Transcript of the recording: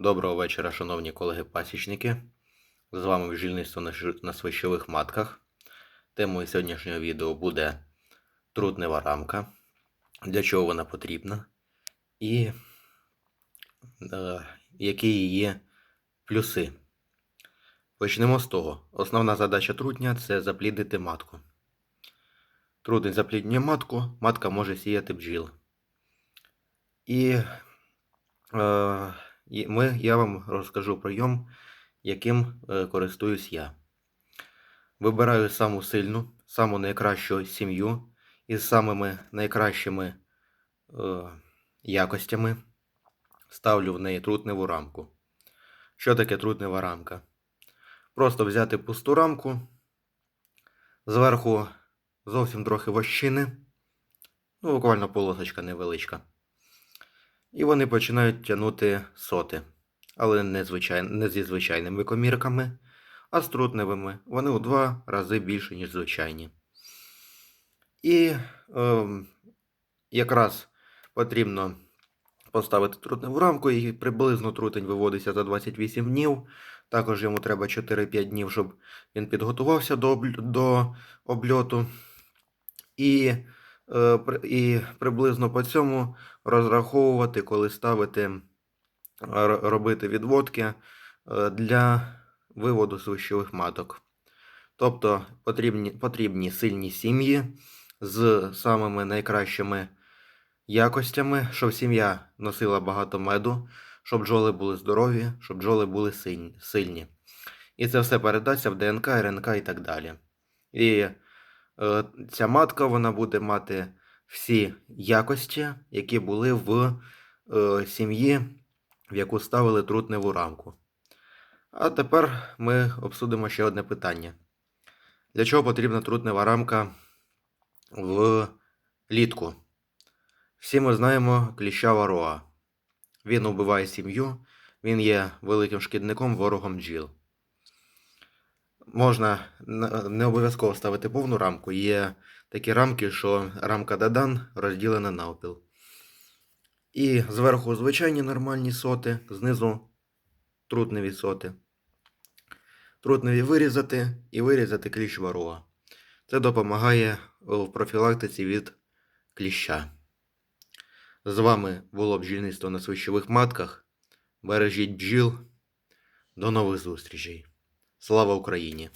Доброго вечора, шановні колеги-пасічники. З вами бджільництво на свищових матках. Темою сьогоднішнього відео буде трутнева рамка, для чого вона потрібна і е, які її плюси. Почнемо з того. Основна задача трутня це запліднити матку. Трутень запліднює матку, матка може сіяти бджіл. І Е, ми, я вам розкажу прийом, яким е, користуюсь я. Вибираю саму сильну, саму найкращу сім'ю із самими найкращими е, якостями. Ставлю в неї трутневу рамку. Що таке трутнева рамка? Просто взяти пусту рамку, зверху зовсім трохи вощини, ну, буквально полосочка невеличка. І вони починають тягнути соти. Але не, звичай... не зі звичайними комірками, а з трутневими. Вони у два рази більше, ніж звичайні. І ем, якраз потрібно поставити трутневу рамку, і приблизно трутень виводиться за 28 днів. Також йому треба 4-5 днів, щоб він підготувався до, до обльоту. І, е, і приблизно по цьому розраховувати, коли ставити, робити відводки е, для виводу свищових маток. Тобто потрібні, потрібні сильні сім'ї з самими найкращими якостями, щоб сім'я носила багато меду, щоб бджоли були здорові, щоб бджоли були сильні. І це все передасться в ДНК, РНК і так далі. І е, ця матка вона буде мати всі якості, які були в е, сім'ї, в яку ставили трутневу рамку. А тепер ми обсудимо ще одне питання. Для чого потрібна трутнева рамка в літку? Всі ми знаємо кліща вароа. Він убиває сім'ю, він є великим шкідником, ворогом бджіл. Можна не обов'язково ставити повну рамку. Є такі рамки, що рамка Дадан розділена навпіл. І зверху звичайні нормальні соти, знизу трутневі соти. Трутневі вирізати і вирізати кліщ вароа. Це допомагає в профілактиці від кліща. З вами було бджільництво на свищових матках. Бережіть бджіл. До нових зустрічей. Слава Україні!